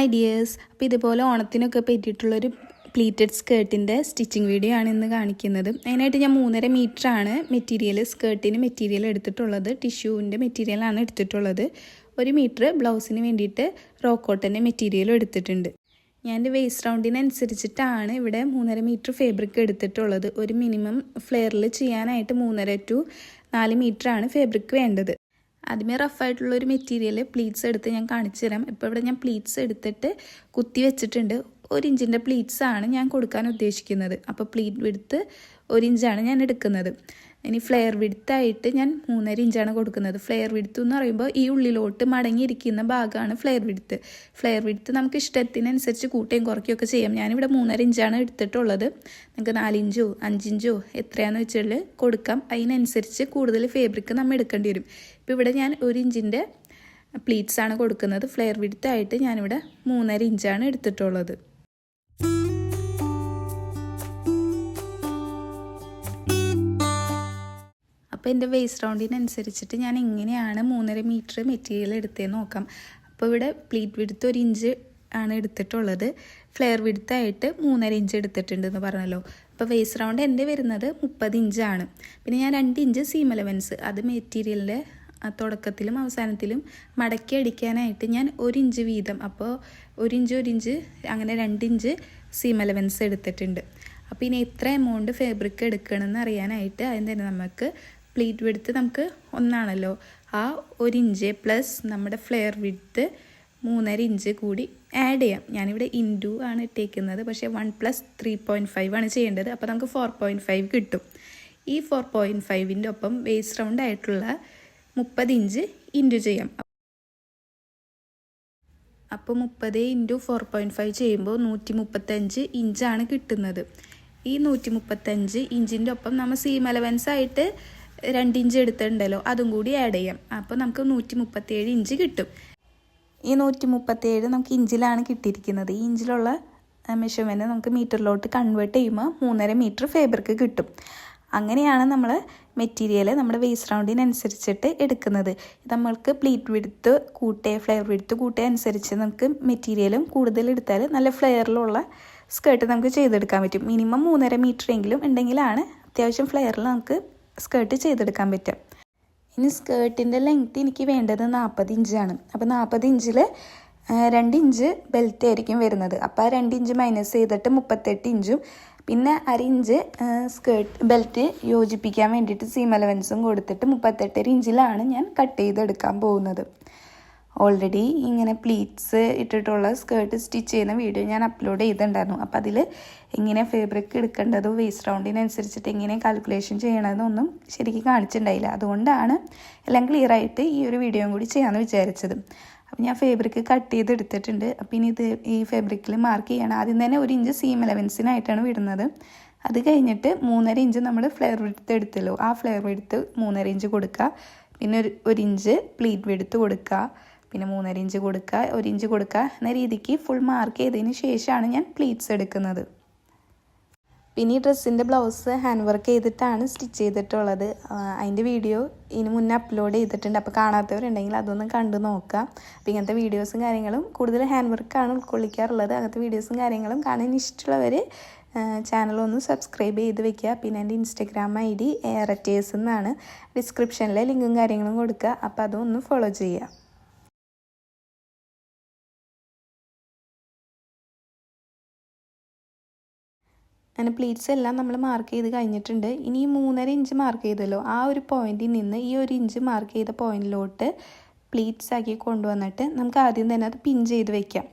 Hi dears അപ്പോൾ ഇതുപോലെ ഓണത്തിനൊക്കെ പറ്റിയിട്ടുള്ളൊരു പ്ലീറ്റഡ് സ്കേർട്ടിന്റെ സ്റ്റിച്ചിങ് വീഡിയോ ആണ് ഇന്ന് കാണിക്കുന്നത്. അതിനായിട്ട് ഞാൻ മൂന്നര ആണ് മെറ്റീരിയൽ സ്കേർട്ടിന് മെറ്റീരിയൽ എടുത്തിട്ടുള്ളത്. ടിഷ്യൂവിന്റെ മെറ്റീരിയലാണ് എടുത്തിട്ടുള്ളത്. ഒരു മീറ്റർ ബ്ലൗസിന് വേണ്ടിയിട്ട് റോക്കോട്ടന്റെ മെറ്റീരിയലും എടുത്തിട്ടുണ്ട്. ഞാൻ എന്റെ വേസ്റ്റ് റൗണ്ടിനനുസരിച്ചിട്ടാണ് ഇവിടെ മൂന്നര മീറ്റർ ഫേബ്രിക് എടുത്തിട്ടുള്ളത്. ഒരു മിനിമം ഫ്ലെയറിൽ ചെയ്യാനായിട്ട് മൂന്നര ടു നാല് ആണ് ഫേബ്രിക് വേണ്ടത്. ആദ്യമേ റഫായിട്ടുള്ള ഒരു മെറ്റീരിയൽ പ്ലീറ്റ്സ് എടുത്ത് ഞാൻ കാണിച്ചു തരാം. ഇപ്പോൾ ഇവിടെ ഞാൻ പ്ലീറ്റ്സ് എടുത്തിട്ട് കുത്തി വെച്ചിട്ടുണ്ട്. ഒരു ഇഞ്ചിന്റെ പ്ലീറ്റ്സ് ആണ് ഞാൻ കൊടുക്കാൻ ഉദ്ദേശിക്കുന്നത്. അപ്പോൾ പ്ലീറ്റ് എടുത്ത് ഒരു ഇഞ്ചാണ് ഞാൻ എടുക്കുന്നത്. ഇനി ഫ്ലെയർ വിടുത്തായിട്ട് ഞാൻ മൂന്നര ഇഞ്ചാണ് കൊടുക്കുന്നത്. ഫ്ലെയർ വിടുത്ത് എന്ന് പറയുമ്പോൾ ഈ ഉള്ളിലോട്ട് മടങ്ങിയിരിക്കുന്ന ഭാഗമാണ് ഫ്ലെയർ വിടുത്ത് ഫ്ലെയർ വിടുത്ത് നമുക്ക് ഇഷ്ടത്തിനനുസരിച്ച് കൂട്ടുകയും കുറയ്ക്കുകയൊക്കെ ചെയ്യാം. ഞാനിവിടെ മൂന്നര ഇഞ്ചാണ് എടുത്തിട്ടുള്ളത്. നമുക്ക് നാലിഞ്ചോ അഞ്ചിഞ്ചോ എത്രയാണെന്ന് വെച്ചാൽ കൊടുക്കാം. അതിനനുസരിച്ച് കൂടുതൽ ഫേബ്രിക് നമ്മൾ എടുക്കേണ്ടി വരും. ഇപ്പോൾ ഇവിടെ ഞാൻ ഒരു ഇഞ്ചിന്റെ പ്ലീറ്റ്സാണ് കൊടുക്കുന്നത്. ഫ്ലെയർ വിടുത്തായിട്ട് ഞാനിവിടെ മൂന്നര ഇഞ്ചാണ് എടുത്തിട്ടുള്ളത്. അപ്പോൾ എന്റെ വേസ്റ്റ് റൗണ്ടിനനുസരിച്ചിട്ട് ഞാൻ എങ്ങനെയാണ് മൂന്നര മീറ്റർ മെറ്റീരിയൽ എടുത്തതെന്ന് നോക്കാം. അപ്പോൾ ഇവിടെ പ്ലീറ്റ് വിടുത്ത് ഒരു ഇഞ്ച് ആണ് എടുത്തിട്ടുള്ളത്. ഫ്ലെയർ വിടുത്തായിട്ട് മൂന്നര ഇഞ്ച് എടുത്തിട്ടുണ്ട് എന്ന് പറഞ്ഞല്ലോ. അപ്പോൾ വേസ്റ്റ് റൗണ്ട് എന്റെ വരുന്നത് മുപ്പത് ഇഞ്ചാണ് പിന്നെ ഞാൻ രണ്ട് ഇഞ്ച് സീം അലവൻസ് അത് മെറ്റീരിയലിന്റെ തുടക്കത്തിലും അവസാനത്തിലും മടക്കി അടിക്കാനായിട്ട് ഞാൻ ഒരു ഇഞ്ച് വീതം അപ്പോൾ ഒരു ഇഞ്ച് ഒരു ഇഞ്ച് അങ്ങനെ രണ്ട് ഇഞ്ച് സീം അലവൻസ് എടുത്തിട്ടുണ്ട്. അപ്പോൾ ഇനി എത്ര എമൗണ്ട് ഫാബ്രിക് എടുക്കണമെന്ന് അറിയാനായിട്ട് അതിന് തന്നെ നമുക്ക് പ്ലീറ്റ് വിടുത്ത് നമുക്ക് ഒന്നാണല്ലോ. ആ ഒരു ഇഞ്ച് പ്ലസ് നമ്മുടെ ഫ്ലെയർ വിടുത്ത് മൂന്നര ഇഞ്ച് കൂടി ആഡ് ചെയ്യാം. ഞാനിവിടെ ഇന്റു ആണ് ഇട്ടേക്കുന്നത്. പക്ഷേ one plus three point five ആണ് ചെയ്യേണ്ടത്. അപ്പോൾ നമുക്ക് ഫോർ പോയിന്റ് ഫൈവ് കിട്ടും. ഈ ഫോർ പോയിന്റ് ഫൈവിന്റെ ഒപ്പം വേസ്റ്റ് റൗണ്ട് ആയിട്ടുള്ള മുപ്പത് ഇഞ്ച് ഇന്റു ചെയ്യാം. അപ്പോൾ മുപ്പത് ഇന്റു ഫോർ പോയിന്റ് ഫൈവ് ചെയ്യുമ്പോൾ നൂറ്റി മുപ്പത്തഞ്ച് ഇഞ്ചാണ് കിട്ടുന്നത്. ഈ നൂറ്റി മുപ്പത്തഞ്ച് ഇഞ്ചിന്റെ ഒപ്പം നമ്മൾ സീം അലവൻസ് ആയിട്ട് രണ്ട് ഇഞ്ച് എടുത്തിട്ടുണ്ടല്ലോ അതും കൂടി ആഡ് ചെയ്യാം. അപ്പോൾ നമുക്ക് നൂറ്റി മുപ്പത്തേഴ് ഇഞ്ച് കിട്ടും. ഈ നൂറ്റി മുപ്പത്തേഴ് നമുക്ക് ഇഞ്ചിലാണ് കിട്ടിയിരിക്കുന്നത്. ഈ ഇഞ്ചിലുള്ള മെഷർമെന്റ് നമുക്ക് മീറ്ററിലോട്ട് കൺവേർട്ട് ചെയ്യുമ്പോൾ മൂന്നര മീറ്റർ ഫേബർക്ക് കിട്ടും. അങ്ങനെയാണ് നമ്മൾ മെറ്റീരിയൽ നമ്മുടെ വേസ്റ്റ് റൗണ്ടിനനുസരിച്ചിട്ട് എടുക്കുന്നത്. നമ്മൾക്ക് പ്ലീറ്റ് വിടുത്ത് കൂട്ടേ ഫ്ലെയർ വിടുത്ത് കൂട്ടേ അനുസരിച്ച് നമുക്ക് മെറ്റീരിയലും കൂടുതൽ എടുത്താൽ നല്ല ഫ്ലെയറിലുള്ള സ്കേർട്ട് നമുക്ക് ചെയ്തെടുക്കാൻ പറ്റും. മിനിമം മൂന്നര മീറ്റർ എങ്കിലും ഉണ്ടെങ്കിലാണ് അത്യാവശ്യം ഫ്ലെയറിൽ നമുക്ക് സ്കേർട്ട് ചെയ്തെടുക്കാൻ പറ്റും. ഇനി സ്കേർട്ടിന്റെ ലെങ്ത്ത് എനിക്ക് വേണ്ടത് നാൽപ്പത് ഇഞ്ചാണ് അപ്പോൾ നാൽപ്പത് ഇഞ്ചിൽ രണ്ട് ഇഞ്ച് ബെൽറ്റ് ആയിരിക്കും വരുന്നത്. അപ്പോൾ ആ രണ്ട് ഇഞ്ച് മൈനസ് ചെയ്തിട്ട് മുപ്പത്തെട്ട് ഇഞ്ചും പിന്നെ അര ഇഞ്ച് സ്കേർട്ട് ബെൽറ്റ് യോജിപ്പിക്കാൻ വേണ്ടിയിട്ട് സീം അലവൻസും കൊടുത്തിട്ട് മുപ്പത്തെട്ടര ഇഞ്ചിലാണ് ഞാൻ കട്ട് ചെയ്തെടുക്കാൻ പോകുന്നത്. ഓൾറെഡി ഇങ്ങനെ പ്ലീറ്റ്സ് ഇട്ടിട്ടുള്ള സ്കേർട്ട് സ്റ്റിച്ച് ചെയ്യുന്ന വീഡിയോ ഞാൻ അപ്ലോഡ് ചെയ്തിട്ടുണ്ടായിരുന്നു. അപ്പോൾ അതിൽ എങ്ങനെ ഫേബ്രിക് എടുക്കേണ്ടതും വേസ്റ്റ് റൗണ്ടിനനുസരിച്ചിട്ട് എങ്ങനെ കാൽക്കുലേഷൻ ചെയ്യണതെന്നൊന്നും ശരിക്കും കാണിച്ചിട്ടുണ്ടായില്ല. അതുകൊണ്ടാണ് എല്ലാം ക്ലിയർ ആയിട്ട് ഈ ഒരു വീഡിയോയും കൂടി ചെയ്യാമെന്ന് വിചാരിച്ചത്. അപ്പം ഞാൻ ഫേബ്രിക് കട്ട് ചെയ്ത് എടുത്തിട്ടുണ്ട് അപ്പം ഇനി ഇത് ഈ ഫേബ്രിക്കിൽ മാർക്ക് ചെയ്യണം. ആദ്യം തന്നെ ഒരു ഇഞ്ച് സീം ഇലവൻസിനായിട്ടാണ് വിടുന്നത്. അത് കഴിഞ്ഞിട്ട് മൂന്നര ഇഞ്ച് നമ്മൾ ഫ്ലെയർ വിടുത്ത് എടുത്തല്ലോ. ആ ഫ്ലെയർ വിടുത്ത് മൂന്നര ഇഞ്ച് കൊടുക്കുക. പിന്നെ ഒരു ഒരു ഇഞ്ച് പ്ലീറ്റ് വിടുത്ത് കൊടുക്കുക. പിന്നെ മൂന്നര ഇഞ്ച് കൊടുക്കുക ഒരു ഇഞ്ച് കൊടുക്കുക എന്ന രീതിക്ക് ഫുൾ മാർക്ക് ചെയ്തതിന് ശേഷമാണ് ഞാൻ പ്ലീറ്റ്സ് എടുക്കുന്നത്. പിന്നെ ഈ ഡ്രസ്സിന്റെ ബ്ലൗസ് ഹാൻഡ് വർക്ക് ചെയ്തിട്ടാണ് സ്റ്റിച്ച് ചെയ്തിട്ടുള്ളത്. അതിന്റെ വീഡിയോ ഇനി മുന്നേ അപ്ലോഡ് ചെയ്തിട്ടുണ്ട്. അപ്പോൾ കാണാത്തവരുണ്ടെങ്കിൽ അതൊന്നും കണ്ടു നോക്കുക അപ്പോൾ ഇങ്ങനത്തെ വീഡിയോസും കാര്യങ്ങളും കൂടുതൽ ഹാൻഡ് വർക്കാണ് ഉൾക്കൊള്ളിക്കാറുള്ളത്. അങ്ങനത്തെ വീഡിയോസും കാര്യങ്ങളും കാണാൻ ഇഷ്ടമുള്ളവർ ചാനലൊന്ന് സബ്സ്ക്രൈബ് ചെയ്ത് വെക്കുക. പിന്നെ എന്റെ ഇൻസ്റ്റഗ്രാം ഐ ഡി എയററ്റേഴ്സ് എന്നാണ്. ഡിസ്ക്രിപ്ഷനിലെ ലിങ്കും കാര്യങ്ങളും കൊടുക്കുക. അപ്പോൾ അതൊന്ന് ഫോളോ ചെയ്യുക. അങ്ങനെ പ്ലീറ്റ്സ് എല്ലാം നമ്മൾ മാർക്ക് ചെയ്ത് കഴിഞ്ഞിട്ടുണ്ട്. ഇനി ഈ മൂന്നര ഇഞ്ച് മാർക്ക് ചെയ്തല്ലോ. ആ ഒരു പോയിന്റിൽ നിന്ന് ഈ ഒരു ഇഞ്ച് മാർക്ക് ചെയ്ത പോയിന്റിലോട്ട് പ്ലീറ്റ്സ് ആക്കി കൊണ്ടുവന്നിട്ട് നമുക്ക് ആദ്യം തന്നെ അത് പിൻ ചെയ്ത് വെക്കാം.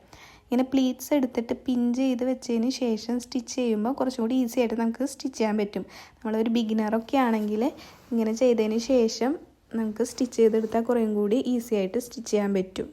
ഇങ്ങനെ പ്ലീറ്റ്സ് എടുത്തിട്ട് പിൻ ചെയ്ത് വെച്ചതിന് ശേഷം സ്റ്റിച്ച് ചെയ്യുമ്പോൾ കുറച്ചും കൂടി ഈസി ആയിട്ട് നമുക്ക് സ്റ്റിച്ച് ചെയ്യാൻ പറ്റും. നമ്മളൊരു ബിഗിനറൊക്കെ ആണെങ്കിൽ ഇങ്ങനെ ചെയ്തതിന് ശേഷം നമുക്ക് സ്റ്റിച്ച് ചെയ്തെടുത്താൽ കുറേയും കൂടി ഈസി ആയിട്ട് സ്റ്റിച്ച് ചെയ്യാൻ പറ്റും.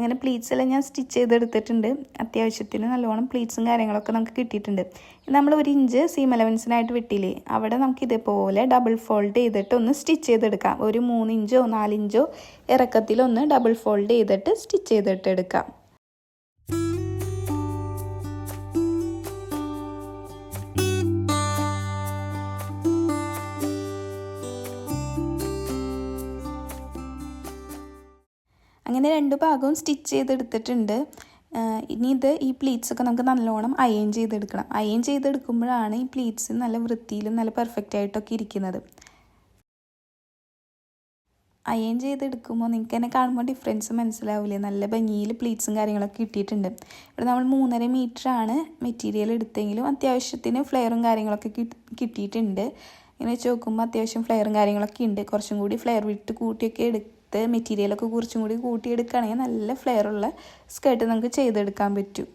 അങ്ങനെ പ്ലീറ്റ്സ് എല്ലാം ഞാൻ സ്റ്റിച്ച് ചെയ്തെടുത്തിട്ടുണ്ട്. അത്യാവശ്യത്തിന് നല്ലോണം പ്ലീറ്റ്സും കാര്യങ്ങളൊക്കെ നമുക്ക് കിട്ടിയിട്ടുണ്ട്. നമ്മൾ ഒരു ഇഞ്ച് സീം അലവൻസിനായിട്ട് വിട്ടില്ലേ അവിടെ നമുക്ക് ഇതേപോലെ ഡബിൾ ഫോൾഡ് ചെയ്തിട്ട് ഒന്ന് സ്റ്റിച്ച് ചെയ്തെടുക്കാം. ഒരു മൂന്നിഞ്ചോ നാലിഞ്ചോ ഇറക്കത്തിലൊന്ന് ഡബിൾ ഫോൾഡ് ചെയ്തിട്ട് സ്റ്റിച്ച് ചെയ്തിട്ട് എടുക്കാം അങ്ങനെ രണ്ട് ഭാഗവും സ്റ്റിച്ച് ചെയ്തെടുത്തിട്ടുണ്ട്. ഇനി ഇത് ഈ പ്ലീറ്റ്സൊക്കെ നമുക്ക് നല്ലോണം അയൺ ചെയ്തെടുക്കണം. അയൺ ചെയ്തെടുക്കുമ്പോഴാണ് ഈ പ്ലീറ്റ്സ് നല്ല വൃത്തിയിലും നല്ല പെർഫെക്റ്റ് ആയിട്ടൊക്കെ ഇരിക്കുന്നത്. അയൺ ചെയ്തെടുക്കുമ്പോൾ നിങ്ങൾക്ക് തന്നെ കാണുമ്പോൾ ഡിഫറൻസ് മനസ്സിലാവില്ലേ നല്ല ഭംഗിയിൽ പ്ലീറ്റ്സും കാര്യങ്ങളൊക്കെ കിട്ടിയിട്ടുണ്ട്. ഇവിടെ നമ്മൾ മൂന്നര ആണ് മെറ്റീരിയൽ എടുത്തെങ്കിലും അത്യാവശ്യത്തിന് ഫ്ലെയറും കാര്യങ്ങളൊക്കെ കിട്ടിയിട്ടുണ്ട്. ഇങ്ങനെ വെച്ച് നോക്കുമ്പോൾ അത്യാവശ്യം ഫ്ലെയറും കാര്യങ്ങളൊക്കെ ഉണ്ട്. കുറച്ചും കൂടി ഫ്ലെയർ വിട്ട് കൂട്ടിയൊക്കെ എടുത്ത് മെറ്റീരിയലൊക്കെ കുറച്ചും കൂടി കൂട്ടിയെടുക്കുകയാണെങ്കിൽ നല്ല ഫ്ലെയറുള്ള സ്കേർട്ട് നമുക്ക് ചെയ്തെടുക്കാൻ പറ്റും.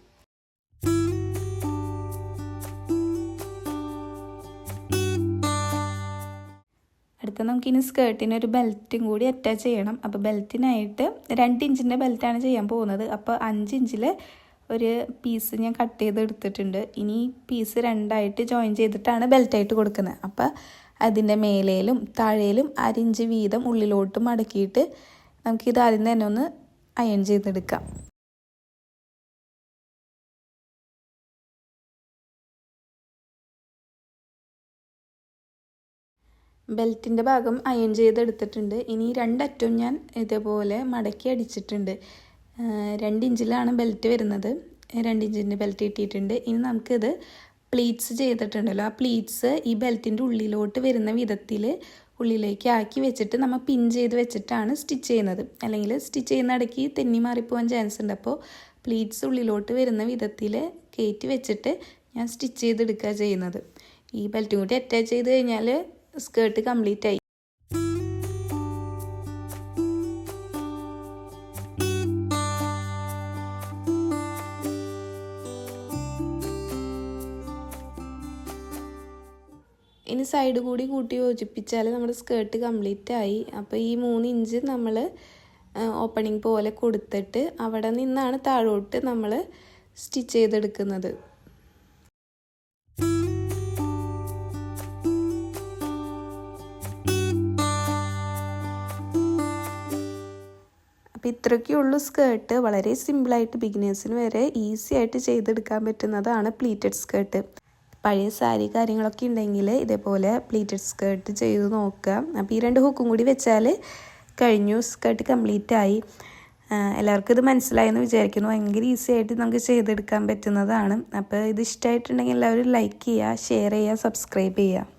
അടുത്ത നമുക്കിനി സ്കേർട്ടിന് ഒരു ബെൽറ്റും കൂടി അറ്റാച്ച് ചെയ്യണം. അപ്പോൾ ബെൽറ്റിനായിട്ട് രണ്ട് ഇഞ്ചിന്റെ ബെൽറ്റാണ് ചെയ്യാൻ പോകുന്നത്. അപ്പോൾ അഞ്ച് ഇഞ്ചിൽ ഒരു പീസ് ഞാൻ കട്ട് ചെയ്ത് എടുത്തിട്ടുണ്ട് ഇനി പീസ് രണ്ടായിട്ട് ജോയിൻ ചെയ്തിട്ടാണ് ബെൽറ്റായിട്ട് കൊടുക്കുന്നത്. അപ്പോൾ അതിന്റെ മേലേലും താഴേലും അരിഞ്ച് വീതം ഉള്ളിലോട്ട് മടക്കിയിട്ട് നമുക്കിത് ആദ്യം തന്നെ ഒന്ന് അയൺ ചെയ്തെടുക്കാം. ബെൽറ്റിന്റെ ഭാഗം അയൺ ചെയ്തെടുത്തിട്ടുണ്ട്. ഇനി രണ്ടറ്റവും ഞാൻ ഇതേപോലെ മടക്കി അടിച്ചിട്ടുണ്ട്. രണ്ട് ഇഞ്ചിലാണ് ബെൽറ്റ് വരുന്നത്. രണ്ട് ഇഞ്ചിന്റെ ബെൽറ്റ് കിട്ടിയിട്ടുണ്ട്. ഇനി നമുക്കിത് പ്ലീറ്റ്സ് ചെയ്തിട്ടുണ്ടല്ലോ. ആ പ്ലീറ്റ്സ് ഈ ബെൽറ്റിന്റെ ഉള്ളിലോട്ട് വരുന്ന വിധത്തിൽ ഉള്ളിലേക്ക് ആക്കി വെച്ചിട്ട് നമ്മൾ പിൻ ചെയ്ത് വെച്ചിട്ടാണ് സ്റ്റിച്ച് ചെയ്യുന്നത്. അല്ലെങ്കിൽ സ്റ്റിച്ച് ചെയ്യുന്ന ഇടയ്ക്ക് തെന്നി മാറിപ്പോകാൻ ചാൻസ് ഉണ്ട്. അപ്പോൾ പ്ലീറ്റ്സ് ഉള്ളിലോട്ട് വരുന്ന വിധത്തിൽ കയറ്റി വെച്ചിട്ട് ഞാൻ സ്റ്റിച്ച് ചെയ്തെടുക്കുക ചെയ്യുന്നത്. ഈ ബെൽറ്റും കൂടി അറ്റാച്ച് ചെയ്ത് കഴിഞ്ഞാൽ സ്കേർട്ട് കംപ്ലീറ്റ് ആയി. ഇനി സൈഡ് കൂടി കൂട്ടി യോജിപ്പിച്ചാൽ നമ്മുടെ സ്കേർട്ട് കംപ്ലീറ്റ് ആയി. അപ്പോൾ ഈ മൂന്ന് ഇഞ്ച് നമ്മൾ ഓപ്പണിംഗ് പോലെ കൊടുത്തിട്ട് അവിടെ നിന്നാണ് താഴോട്ട് നമ്മൾ സ്റ്റിച്ച് ചെയ്തെടുക്കുന്നത്. അപ്പോൾ ഇത്രയൊക്കെ ഉള്ളൂ സ്കേർട്ട് വളരെ സിമ്പിളായിട്ട് ബിഗിനേഴ്സിന് വരെ ഈസി ആയിട്ട് ചെയ്തെടുക്കാൻ പറ്റുന്നതാണ് പ്ലീറ്റഡ് സ്കേർട്ട് പഴയ സാരി കാര്യങ്ങളൊക്കെ ഉണ്ടെങ്കിൽ ഇതേപോലെ പ്ലീറ്റഡ് സ്കേർട്ട് ചെയ്ത് നോക്കുക. അപ്പോൾ ഈ രണ്ട് ഹുക്കും കൂടി വെച്ചാൽ കഴിഞ്ഞു. സ്കേർട്ട് കംപ്ലീറ്റ് ആയി. എല്ലാവർക്കും ഇത് മനസ്സിലായെന്ന് വിചാരിക്കുന്നു. ഭയങ്കര ഈസി ആയിട്ട് നമുക്ക് ചെയ്തെടുക്കാൻ പറ്റുന്നതാണ്. അപ്പോൾ ഇത് ഇഷ്ടമായിട്ടുണ്ടെങ്കിൽ എല്ലാവരും ലൈക്ക് ചെയ്യുക ഷെയർ ചെയ്യുക സബ്സ്ക്രൈബ് ചെയ്യുക.